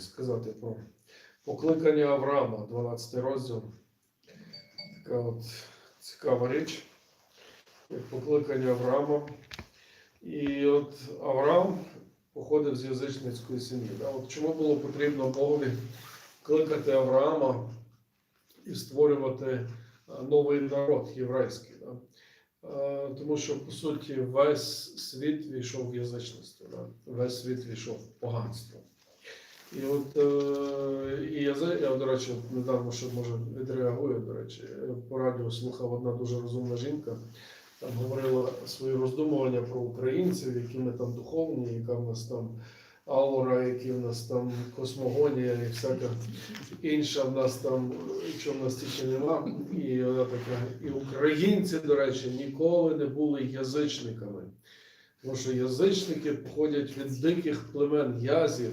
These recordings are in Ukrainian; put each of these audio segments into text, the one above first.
сказати про покликання Авраама, 12 розділ. Така от цікава річ, як покликання Авраама. І от Авраам походив з язичницької сім'ї. От чому було потрібно Богові кликати Авраама і створювати новий народ єврейський? Да? Е, Тому що, по суті, весь світ війшов в язичництво, да? весь світ війшов в поганство. І от е, і я, я, до речі, недавно ще може відреагую, до речі, по радіо слухав одна дуже розумна жінка, там говорила свої роздумування про українців, які ми там духовні, яка в нас там аура, які в нас там космогонія і всяка інша в нас там, чого в нас тільки нема. І вона така, і українці, до речі, ніколи не були язичниками. Тому що язичники походять від диких племен язів.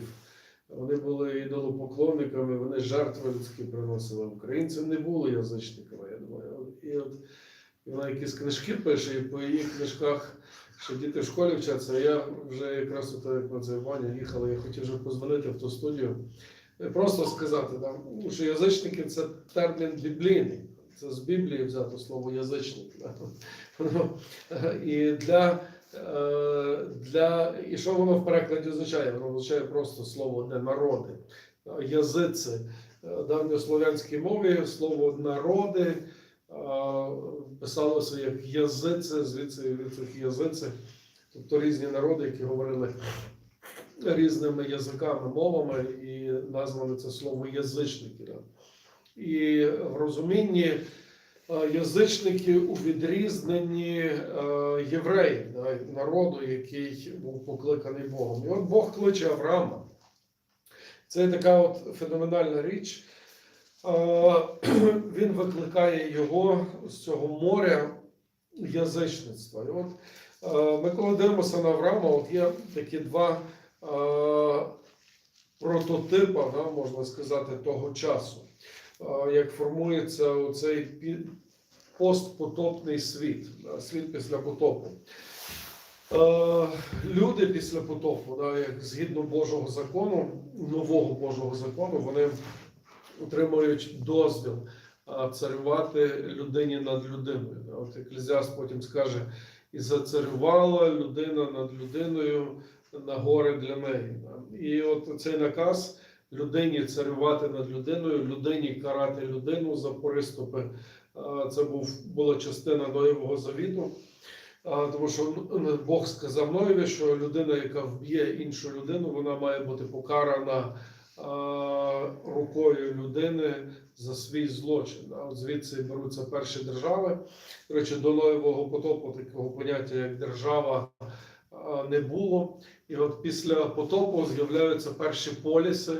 Вони були ідолопоклонниками, вони жертви людські приносили. Українці не були язичниками, я думаю. І от і вона якісь книжки пише, і по її книжках, що діти в школі вчаться, я вже якраз от як на це Ваня їхала, я хотів вже позвонити в ту студію. Просто сказати, там, ну, що язичники це термін біблійний. Це з Біблії взято слово язичник. Е, І для для і що воно в перекладі означає? Воно означає просто слово не народи. Е, Язици Е, давньослов'янській мові слово народи е, писалося як язици, звідси від цих язици, тобто різні народи, які говорили різними язиками, мовами, і назвали це слово язичники. І в розумінні е, язичники у відрізненні е, євреїв, народу, який був покликаний Богом. І от Бог кличе Авраама. Це така от феноменальна річ. Е, Він викликає його з цього моря язичництва. І от е, ми коли дивимося на Авраама, от є такі два е, прототипа, можна сказати, того часу е, як формується цей постпотопний світ, світ після потопу. Люди після потопу, як згідно Божого закону, нового Божого закону, вони отримують дозвіл царювати людині над людиною. От Еклезіаст потім скаже: і зацарювала людина над людиною на гори для неї. І от цей наказ людині царювати над людиною, людині карати людину за приступи. Це був була частина Ноєвого завіту. Тому що ну, Бог сказав Ноєві, що людина, яка вб'є іншу людину, вона має бути покарана рукою людини за свій злочин. А От звідси беруться перші держави. До речі, до Ноєвого потопу такого поняття, як держава, не було. І от після потопу з'являються перші поліси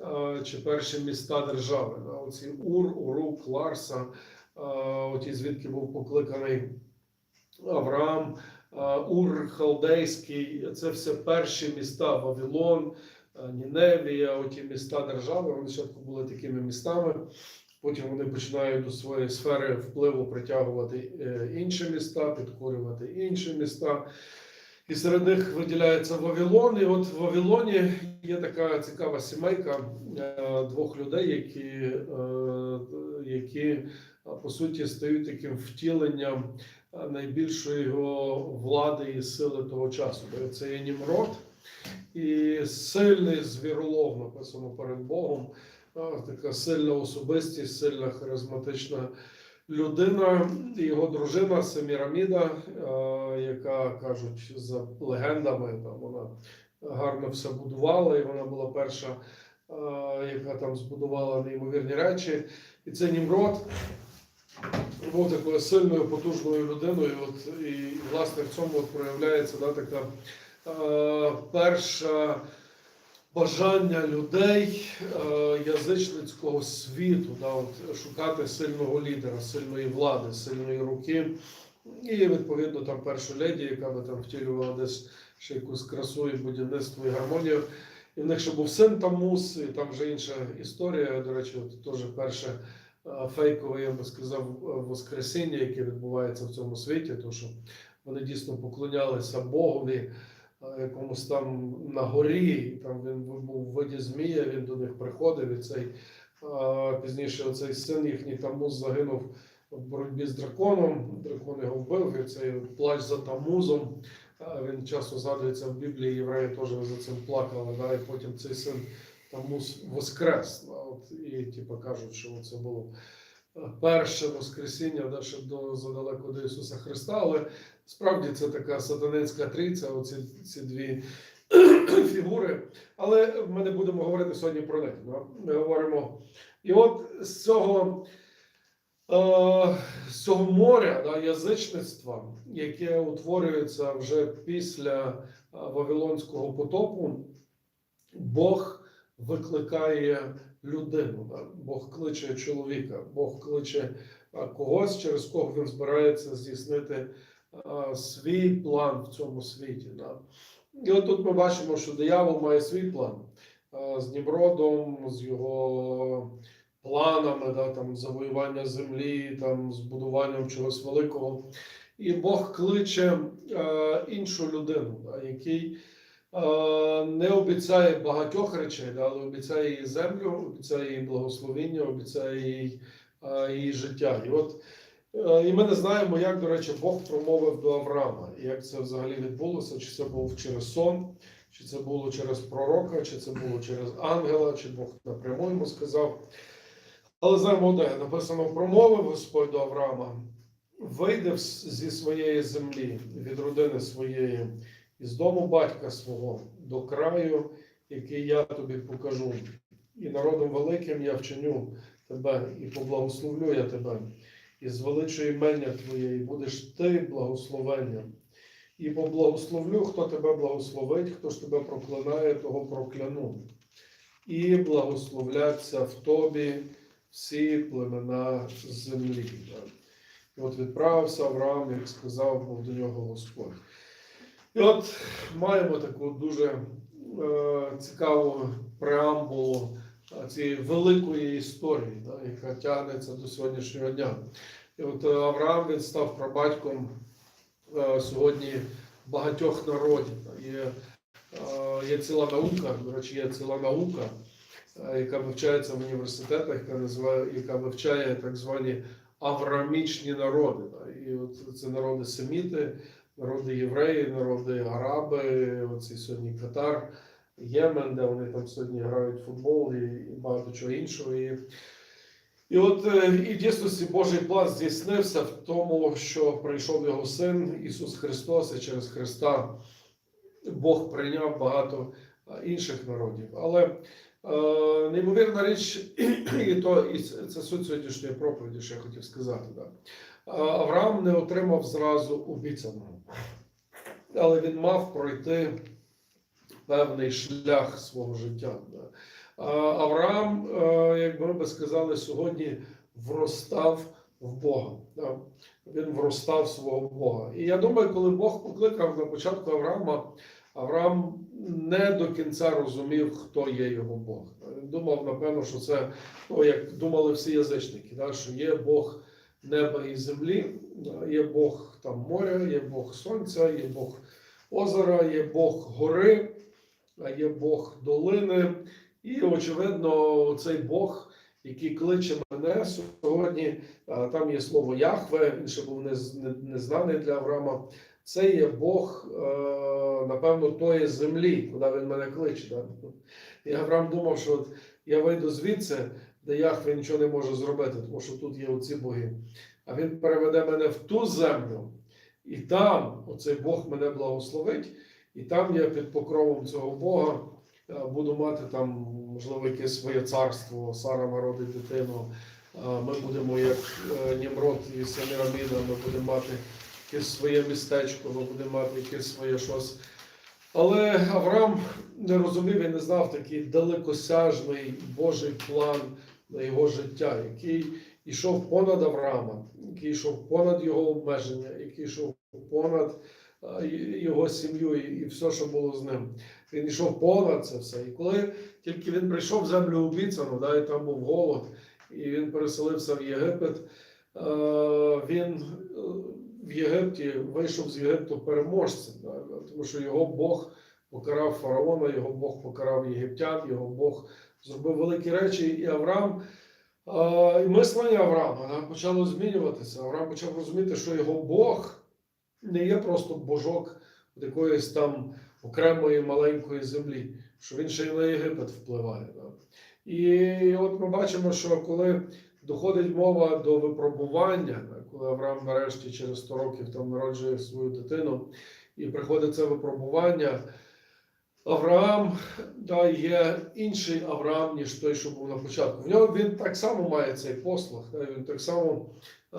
е, чи перші міста держави. Оці Ур, Урук, Ларса, е, оті звідки був покликаний Авраам, е, Ур Халдейський, це все перші міста Вавилон, е, Ніневія, оті міста держави. Вони спочатку були такими містами. Потім вони починають до своєї сфери впливу притягувати е, інші міста, підкорювати інші міста. І серед них виділяється Вавилон. І от в Вавилоні є така цікава сімейка е, двох людей, які, е, які по суті стають таким втіленням е, найбільшої влади і сили того часу. Це є Німрод і сильний звіролов, написано перед Богом. Така сильна особистість, сильна харизматична людина, і його дружина Семіраміда, е, яка кажуть за легендами, там вона гарно все будувала, і вона була перша, е, яка там збудувала неймовірні речі. І це Німрод був такою сильною, потужною людиною. От, і власне в цьому от проявляється да, така е, перша бажання людей е, язичницького світу, да, от, шукати сильного лідера, сильної влади, сильної руки. І відповідно там першу леді, яка би там втілювала десь ще якусь красу і будівництво і гармонію. І в них ще був син Тамус, і там вже інша історія. До речі, от теж перше е, фейкове, я би сказав, воскресіння, яке відбувається в цьому світі, тому що вони дійсно поклонялися Богові, якомусь там на горі, там він був в виді змія, він до них приходив, і цей пізніше оцей син їхній Тамуз загинув в боротьбі з драконом. Дракон його вбив, і цей плач за Тамузом. Він часто згадується в Біблії, євреї теж за цим плакали, да, і потім цей син Тамуз воскрес. От, і типу, кажуть, що це було перше Воскресіння да, ще до задалеко до Ісуса Христа, але справді це така сатанинська трійця, оці ці дві фігури. Але ми не будемо говорити сьогодні про них. Ми говоримо. І от з цього, е, з цього моря да, язичництва, яке утворюється вже після е, Вавилонського потопу, Бог викликає людину. Бог кличе чоловіка, Бог кличе когось, через кого він збирається здійснити а, свій план в цьому світі. І от тут ми бачимо, що диявол має свій план а, з Німродом, з його планами, да, там, завоювання землі, там, з будуванням чогось великого. І Бог кличе е, іншу людину, да, який не обіцяє багатьох речей, але обіцяє їй землю, обіцяє їй благословіння, обіцяє їй, її життя. І от е, і ми не знаємо, як, до речі, Бог промовив до Авраама, і як це взагалі відбулося, чи це був через сон, чи це було через пророка, чи це було через ангела, чи Бог напряму йому сказав. Але знаємо одне, написано, промовив Господь до Авраама, вийди в- зі своєї землі, від родини своєї, із дому батька свого, до краю, який я тобі покажу. І народом великим я вчиню тебе, і поблагословлю я тебе, і звеличу імення Твоє, і будеш ти благословенням. І поблагословлю, хто тебе благословить, хто ж тебе проклинає, того прокляну. І благословляться в тобі всі племена землі. І от відправився Авраам, як сказав був до нього Господь. І от маємо таку дуже е, цікаву преамбулу е, цієї великої історії, да, яка тягнеться до сьогоднішнього дня. І от е, Авраам він став прабатьком е, сьогодні багатьох народів. Є, е, є ціла наука, до речі, є ціла наука, е, яка вивчається в університетах, яка називає, яка вивчає так звані авраамічні народи. Да. І от це народи семіти, народи євреї, народи араби, оці сьогодні Катар, Ємен, де вони там сьогодні грають футбол і, багато чого іншого. І, і от е, і в дійсності Божий план здійснився в тому, що прийшов його син Ісус Христос, і через Христа Бог прийняв багато інших народів. Але е, неймовірна річ, і то і це суть сьогоднішньої проповіді, що я хотів сказати. Да. Авраам не отримав зразу обіцяного, але він мав пройти певний шлях свого життя. Да. А, Авраам, е, як ми би сказали, сьогодні вростав в Бога. Да. Він вростав свого Бога. І я думаю, коли Бог покликав на початку Авраама, Авраам не до кінця розумів, хто є його Бог. Думав, напевно, що це, ну, як думали всі язичники, да, що є Бог неба і землі, є Бог там моря, є Бог сонця, є Бог озера, є Бог гори, є Бог долини. І, очевидно, цей Бог, який кличе мене сьогодні, там є слово Яхве, він ще був нез- не- незнаний для Авраама. Це є Бог, е, напевно, тої землі, куди він мене кличе. Да? І Авраам думав, що от я вийду звідси, де Яхве нічого не може зробити, тому що тут є оці боги. А він переведе мене в ту землю, і там оцей Бог мене благословить, і там я під покровом цього Бога е, буду мати там, можливо, якесь своє царство, Сара народить дитину. Ми будемо як е, Німрод і Семіраміна, ми будемо мати якесь своє містечко, ми будемо мати якесь своє щось. Але Авраам не розумів і не знав такий далекосяжний Божий план на його життя, який йшов понад Авраама, який йшов понад його обмеження, який йшов понад його сім'ю і, все, що було з ним. Він йшов понад це все. І коли тільки він прийшов в землю обіцяну, да, і там був голод, і він переселився в Єгипет, він, в Єгипті вийшов з Єгипту переможцем, да, тому що його Бог покарав фараона, його Бог покарав єгиптян, його Бог зробив великі речі, і Авраам. І мислення Авраама почало змінюватися. Авраам почав розуміти, що його Бог не є просто божок якоїсь там окремої маленької землі, що він ще й на Єгипет впливає. І от ми бачимо, що коли доходить мова до випробування, коли Авраам нарешті через 100 років там народжує свою дитину, і приходить це випробування. Авраам да, є інший Авраам, ніж той, що був на початку. В нього він так само має цей послуг, да, він так само е,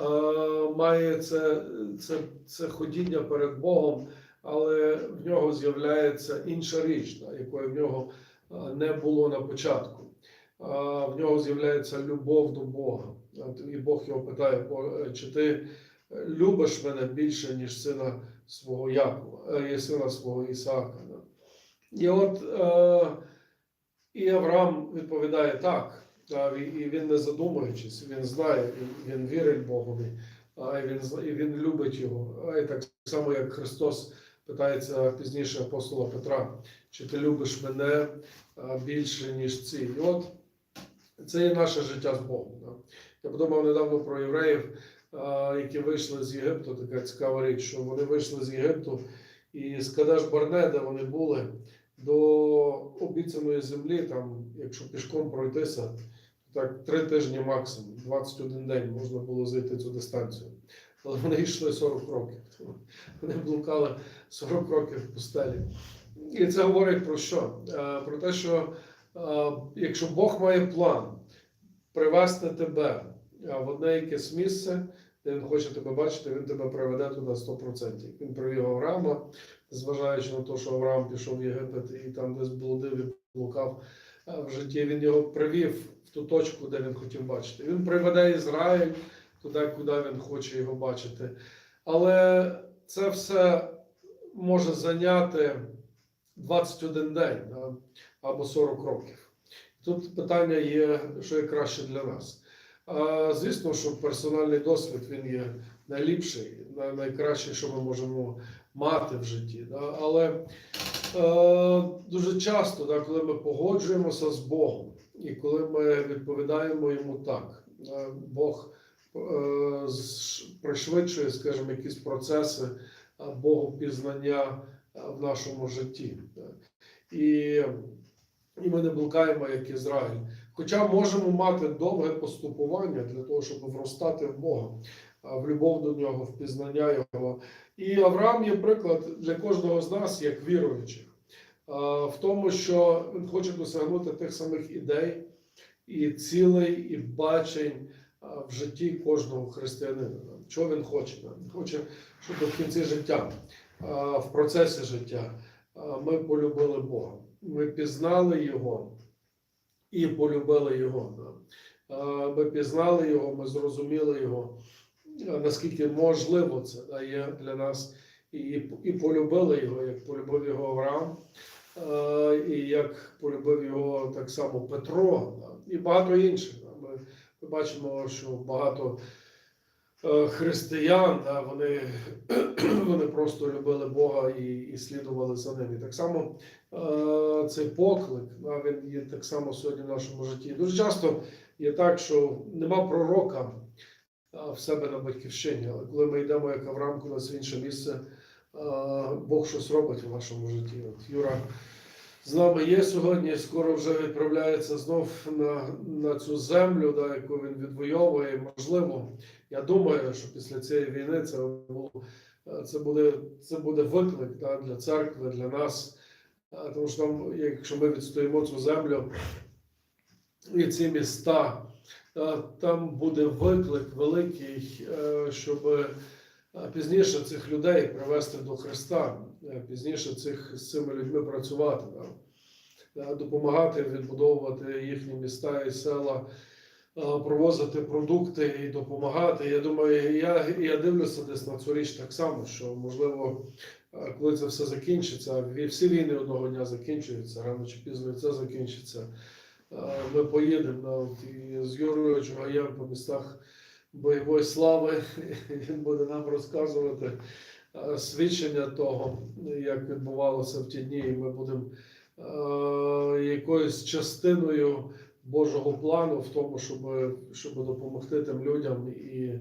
має це, це, це ходіння перед Богом, але в нього з'являється інша річ, да, якої в нього е, не було на початку. В нього з'являється любов до Бога. І Бог його питає, чи ти любиш мене більше, ніж сина свого Якова, е, сина свого Ісаака. І от е, і Авраам відповідає так, і і він не задумуючись, він знає, він вірить Богові, і він, і він любить його. І так само, як Христос питається пізніше апостола Петра, чи ти любиш мене більше, ніж ці. І от це є наше життя з Богом. Да? Я подумав недавно про євреїв, які вийшли з Єгипту, така цікава річ, що вони вийшли з Єгипту і з Кадеш Барне, де вони були, до обіцяної землі, там, якщо пішком пройтися, так три тижні максимум, 21 день можна було зайти цю дистанцію. Але вони йшли 40 років. Вони блукали 40 років в пустелі. І це говорить про що? Е, Про те, що якщо Бог має план привести тебе в одне якесь місце, де він хоче тебе бачити, він тебе приведе туди 100%. Він привів Авраама, зважаючи на те, що Авраам пішов в Єгипет і там десь блудив і блукав в житті, він його привів в ту точку, де він хотів бачити. Він приведе Ізраїль туди, куди він хоче його бачити. Але це все може зайняти 21 день або 40 років. Тут питання є, що є краще для нас. А, Звісно, що персональний досвід він є найліпший, най- найкращий, що ми можемо мати в житті. Да? Але е, дуже часто, да, коли ми погоджуємося з Богом, і коли ми відповідаємо йому так, е, Бог е, пришвидшує, скажімо, якісь процеси Богопізнання в нашому житті. І, і ми не блукаємо, як Ізраїль. Хоча можемо мати довге поступування для того, щоб вростати в Бога, в любов до нього, в пізнання Його. І Авраам є приклад для кожного з нас, як віруючих, в тому, що він хоче досягнути тих самих ідей і цілей, і бачень в житті кожного християнина. Чого він хоче? Він хоче, щоб в кінці життя, в процесі життя ми полюбили Бога. Ми пізнали Його і полюбили його. Ми пізнали його, ми зрозуміли його, наскільки можливо це є для нас, і, полюбили його, як полюбив його Авраам, і як полюбив його так само Петро, і багато інших. Ми, бачимо, що багато християн, да, вони, вони просто любили Бога і, і слідували за ним. І так само е, цей поклик, він є так само сьогодні в нашому житті. Дуже часто є так, що нема пророка в себе на батьківщині, але коли ми йдемо як Авраам кудись в інше місце, е, Бог щось робить в нашому житті. От Юра з нами є сьогодні, скоро вже відправляється знов на, на цю землю, да, яку він відвоює. Можливо, я думаю, що після цієї війни це, це, буде, це буде виклик да, для церкви, для нас. Тому що там, якщо ми відстоїмо цю землю і ці міста, там буде виклик великий, е, щоб е, пізніше цих людей привести до Христа, е, пізніше цих, з цими людьми працювати, допомагати відбудовувати їхні міста і села, провозити продукти і допомагати. Я думаю, я, я дивлюся десь на цю річ так само, що можливо. Коли це все закінчиться, всі війни одного дня закінчуються, рано чи пізно це закінчиться. Ми поїдемо і з Юрою Чугаєм по містах бойової слави. Він буде нам розказувати е, свідчення того, як відбувалося в ті дні, і ми будемо е, якоюсь частиною Божого плану в тому, щоб, щоб допомогти тим людям. І,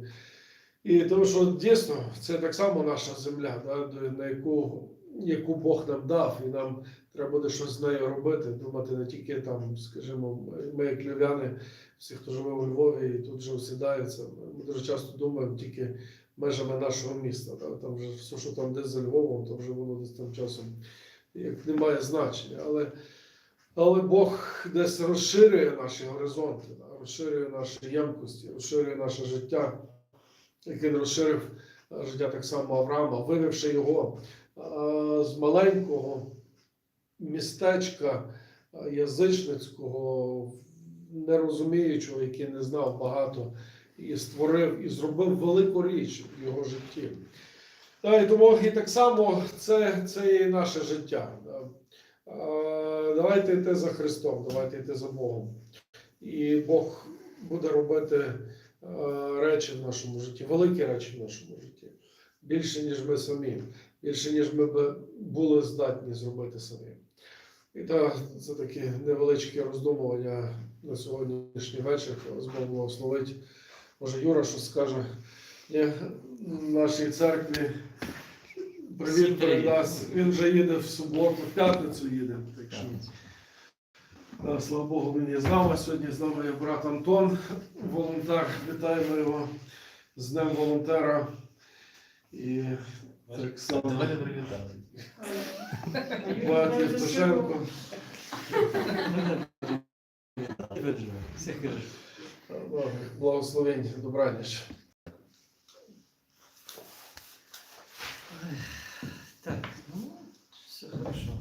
і тому що дійсно це так само наша земля, да, на яку, яку Бог нам дав, і нам треба буде щось з нею робити, думати не тільки там, скажімо, ми як львів'яни, всі, хто живе у Львові і тут же осідається, ми дуже часто думаємо тільки межами нашого міста. Да? Там вже все, що там десь за Львовом, то вже воно десь там часом як не має значення. Але, але Бог десь розширює наші горизонти, розширює наші ємкості, розширює наше життя, як розширив життя так само Авраама, вивівши його з маленького містечка язичницького, нерозуміючого, який не знав багато, і створив і зробив велику річ в його житті. І тому і так само це, це і наше життя. Да. Давайте йти за Христом, давайте йти за Богом. І Бог буде робити е, речі в нашому житті, великі речі в нашому житті. Більше, ніж ми самі, більше, ніж ми були здатні зробити самі. І так, це таке невеличке роздумування на сьогоднішній вечір. З Бог благословить. Може, Юра щось скаже Ні, нашій церкві. Привіт передасть. Він вже їде в суботу, в п'ятницю їде. Так що, да, слава Богу, він є з нами. Сьогодні з нами є брат Антон, волонтер. Вітаємо його з Днем волонтера. І так само Бат Євтушенко. Благословень, добраніч.